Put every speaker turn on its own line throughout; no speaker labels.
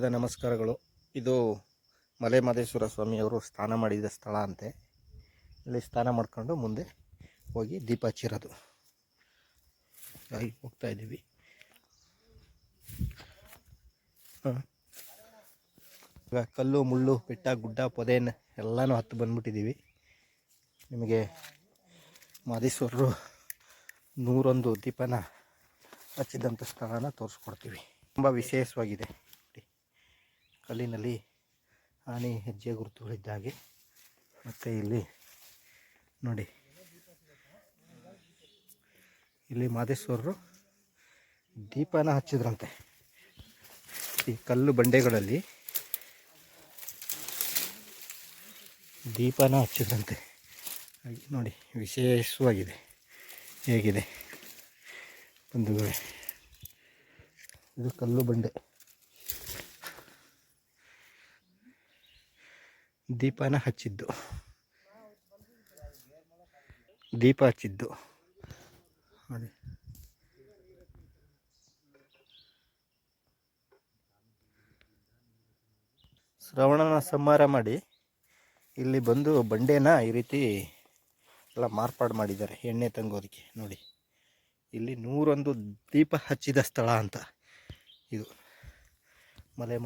ನಮಸ್ಕಾರಗಳು. ಇದು ಮಲೆ ಮಹದೇಶ್ವರ ಸ್ವಾಮಿಯವರು ಸ್ನಾನ ಮಾಡಿದ ಸ್ಥಳ ಅಂತೆ. ಇಲ್ಲಿ ಸ್ನಾನ ಮಾಡ್ಕೊಂಡು ಮುಂದೆ ಹೋಗಿ ದೀಪ ಹಚ್ಚಿರೋದು. ಹಾಗೆ ಹೋಗ್ತಾ ಇದ್ದೀವಿ. ಈಗ ಕಲ್ಲು, ಮುಳ್ಳು, ಬೆಟ್ಟ, ಗುಡ್ಡ ಪೊದೆಯನ್ನು ಎಲ್ಲನೂ ಹತ್ತು ಬಂದ್ಬಿಟ್ಟಿದ್ದೀವಿ. ನಿಮಗೆ ಮಹದೇಶ್ವರರು ನೂರೊಂದು ದೀಪನ ಹಚ್ಚಿದಂಥ ಸ್ಥಳನ ತೋರಿಸ್ಕೊಡ್ತೀವಿ. ತುಂಬ ವಿಶೇಷವಾಗಿದೆ. ಕಲ್ಲಿನಲ್ಲಿ ಆನೆ ಹೆಜ್ಜೆ ಗುರುತುಗಳಿದ್ದಾಗೆ ಮತ್ತು ಇಲ್ಲಿ ನೋಡಿ. ಇಲ್ಲಿ ಮಾದೇಶ್ವರರು ದೀಪನ ಹಚ್ಚಿದ್ರಂತೆ. ಈ ಕಲ್ಲು ಬಂಡೆಗಳಲ್ಲಿ ದೀಪನ ಹಚ್ಚಿದ್ರಂತೆ. ನೋಡಿ, ವಿಶೇಷವಾಗಿದೆ. ಹೇಗಿದೆ? ಬಂಧುಗಳೇ, ಇದು ಕಲ್ಲು ಬಂಡೆ. ದೀಪನ ಹಚ್ಚಿದ್ದು. ದೀಪ ಹಚ್ಚಿದ್ದು. ಶ್ರವಣನ ಸಂಹಾರ ಮಾಡಿ ಇಲ್ಲಿ ಬಂದು ಬಂಡೆನ ಈ ರೀತಿ ಎಲ್ಲ ಮಾರ್ಪಾಡು ಮಾಡಿದ್ದಾರೆ ಎಣ್ಣೆ ತಂಗೋದಕ್ಕೆ. ನೋಡಿ, ಇಲ್ಲಿ ನೂರೊಂದು ದೀಪ ಹಚ್ಚಿದ ಸ್ಥಳ ಅಂತ ಇದು ಮಲೆ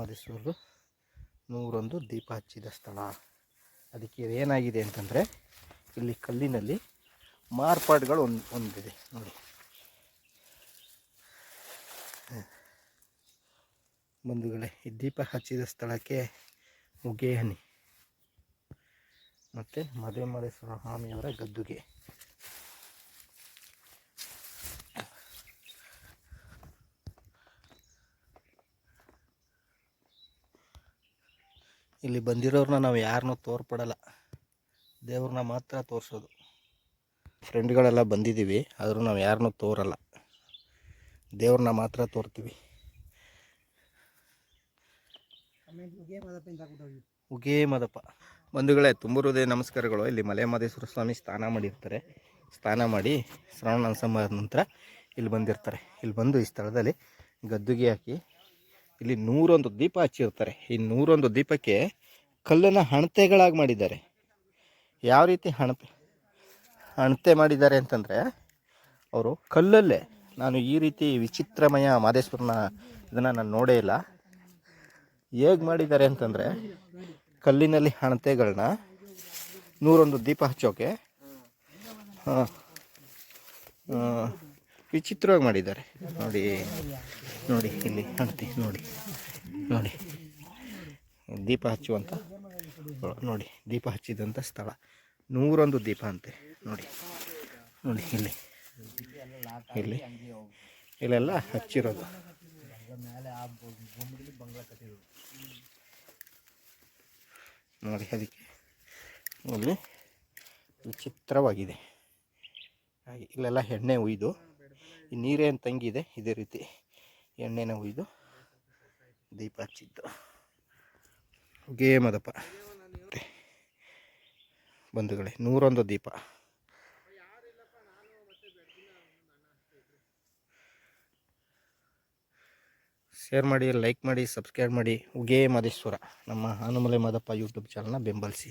ನೂರೊಂದು ದೀಪ ಹಚ್ಚಿದ ಸ್ಥಳ. ಅದಕ್ಕೆ ಏನಾಗಿದೆ ಅಂತಂದರೆ, ಇಲ್ಲಿ ಕಲ್ಲಿನಲ್ಲಿ ಮಾರ್ಪಾಡುಗಳು ಒಂದು, ಒಂದಿದೆ. ನೋಡಿ. ಬಂಧುಗಳೇ, ಈ ದೀಪ ಹಚ್ಚಿದ ಸ್ಥಳಕ್ಕೆ ಮುಗೇಹನಿ. ಮತ್ತು ಮದುವೆ ಮಹದೇಶ್ವರ ಸ್ವಾಮಿಯವರ ಗದ್ದುಗೆ. ಇಲ್ಲಿ ಬಂದಿರೋರನ್ನ ನಾವು ಯಾರನ್ನೂ ತೋರ್ಪಡಲ್ಲ. ದೇವ್ರನ್ನ ಮಾತ್ರ ತೋರಿಸೋದು. ಫ್ರೆಂಡ್ಗಳೆಲ್ಲ ಬಂದಿದ್ದೀವಿ ಆದರೂ ನಾವು ಯಾರನ್ನೂ ತೋರಲ್ಲ. ದೇವ್ರನ್ನ ಮಾತ್ರ ತೋರ್ತೀವಿ. ಉಗೇ ಮದಪ್ಪ. ಬಂಧುಗಳೇ ತುಂಬ ಹೃದಯ ನಮಸ್ಕಾರಗಳು. ಇಲ್ಲಿ ಮಲೆ ಮಹದೇಶ್ವರ ಸ್ವಾಮಿ ಸ್ನಾನ ಮಾಡಿರ್ತಾರೆ. ಸ್ನಾನ ಮಾಡಿ ಶ್ರವಣ ನಂತರ ಇಲ್ಲಿ ಬಂದಿರ್ತಾರೆ. ಇಲ್ಲಿ ಬಂದು ಈ ಸ್ಥಳದಲ್ಲಿ ಗದ್ದುಗೆ ಹಾಕಿ ಇಲ್ಲಿ ನೂರೊಂದು ದೀಪ ಹಚ್ಚಿರ್ತಾರೆ. ಈ ನೂರೊಂದು ದೀಪಕ್ಕೆ ಕಲ್ಲನ್ನು ಹಣತೆಗಳಾಗಿ ಮಾಡಿದ್ದಾರೆ. ಯಾವ ರೀತಿ ಹಣತೆ ಹಣತೆ ಮಾಡಿದ್ದಾರೆ ಅಂತಂದರೆ ಅವರು ಕಲ್ಲಲ್ಲೇ, ನಾನು ಈ ರೀತಿ ವಿಚಿತ್ರಮಯ ಮಾದೇಶ್ವರನ ಇದನ್ನು ನಾನು ನೋಡೇ ಇಲ್ಲ. ಹೇಗೆ ಮಾಡಿದ್ದಾರೆ ಅಂತಂದರೆ ಕಲ್ಲಿನಲ್ಲಿ ಹಣತೆಗಳನ್ನ ನೂರೊಂದು ದೀಪ ಹಚ್ಚೋಕೆ, ಹಾಂ ವಿಚಿತ್ರವಾಗಿ ಮಾಡಿದ್ದಾರೆ. ನೋಡಿ ನೋಡಿ, ಇಲ್ಲಿ ಹಂತಿ ನೋಡಿ ನೋಡಿ. ದೀಪ ಹಚ್ಚುವಂಥ ನೋಡಿ, ದೀಪ ಹಚ್ಚಿದಂಥ ಸ್ಥಳ. ನೂರೊಂದು ದೀಪ ಅಂತೆ, ನೋಡಿ ನೋಡಿ, ಇಲ್ಲಿ ಇಲ್ಲಿ, ಇಲ್ಲೆಲ್ಲ ಹಚ್ಚಿರೋದು. ನೋಡಿ, ಅದಕ್ಕೆ ಇಲ್ಲಿ ವಿಚಿತ್ರವಾಗಿದೆ. ಹಾಗೆ, ಇಲ್ಲೆಲ್ಲ ಎಣ್ಣೆ ಉಯ್ದು ಈ ನೀರೇನು ತಂಗಿದೆ. ಇದೇ ರೀತಿ ಎಣ್ಣೆನ ಉಯ್ದು ದೀಪ ಹಚ್ಚಿದ್ದು ಗೇಮದಪ್ಪ ಬಂಧುಗಳೇ, ನೂರೊಂದು ದೀಪ. ಶೇರ್ ಮಾಡಿ, ಲೈಕ್ ಮಾಡಿ, ಸಬ್ಸ್ಕ್ರೈಬ್ ಮಾಡಿ. ಉಗೇ ಮಾದೇಶ್ವರ ನಮ್ಮ ಹನುಮಲೆ ಮಾದಪ್ಪ ಯೂಟ್ಯೂಬ್ ಚಾನಲ್ನ ಬೆಂಬಲಿಸಿ.